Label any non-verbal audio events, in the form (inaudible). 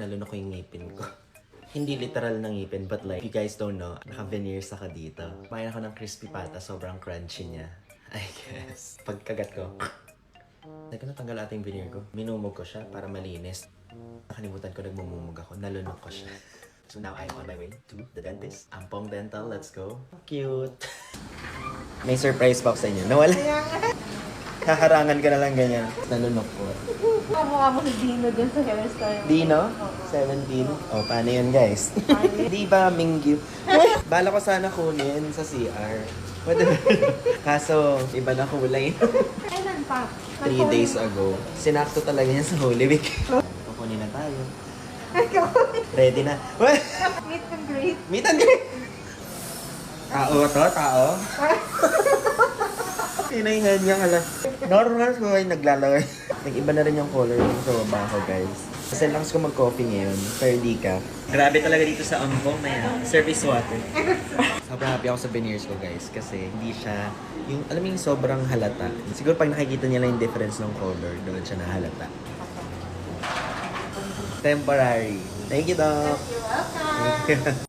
Nalunok ko yung ngipin ko. (laughs) Hindi literal na ngipin, but like, you guys don't know, naka-veneers ako dito. Kumain ako ng crispy pata, sobrang crunchy niya. (laughs) I guess. Pagkagat ko, (clears throat) Teka, natanggal ata yung veneer ko. Minumog ko siya para malinis. Nakalimutan ko, nagmumumog ako. Nalunok ko siya. (laughs) So now I'm on my way to the dentist. Ampong Dental, let's go. Cute. May surprise box sa inyo. Nawala. Haharangan ka na lang ganyan. Nalunok ko. Kamukha mo si Dino dun sa hairstyle. Dino, 17. Oh, paano yun, guys? (laughs) Di ba, Mingyu? Bala ko sana kunin sa CR. Whatever. (laughs) Kaso, iba na kulay. Kailan pa? Three days ago. Sinakto talaga yan sa Holy Week. Kukunin na tayo. Ready na. Meet and greet. Meet and greet! Tao to, tao. (laughs) Pinayhan niya kala. Normal ko ay naglalaway. Nag-iba na rin yung color ng sa baba ko, guys. Kasi lang ko mag-coffee ngayon, pero di ka. Grabe talaga dito sa Ampong na yan. Service water. (laughs) Sobrang happy ako sa veneers ko, guys. Kasi hindi siya, yung, alam mo yung sobrang halata. Siguro pag nakikita niya lang yung difference ng color, doon siya nahalata. Temporary. Thank you, Doc. You're welcome. (laughs)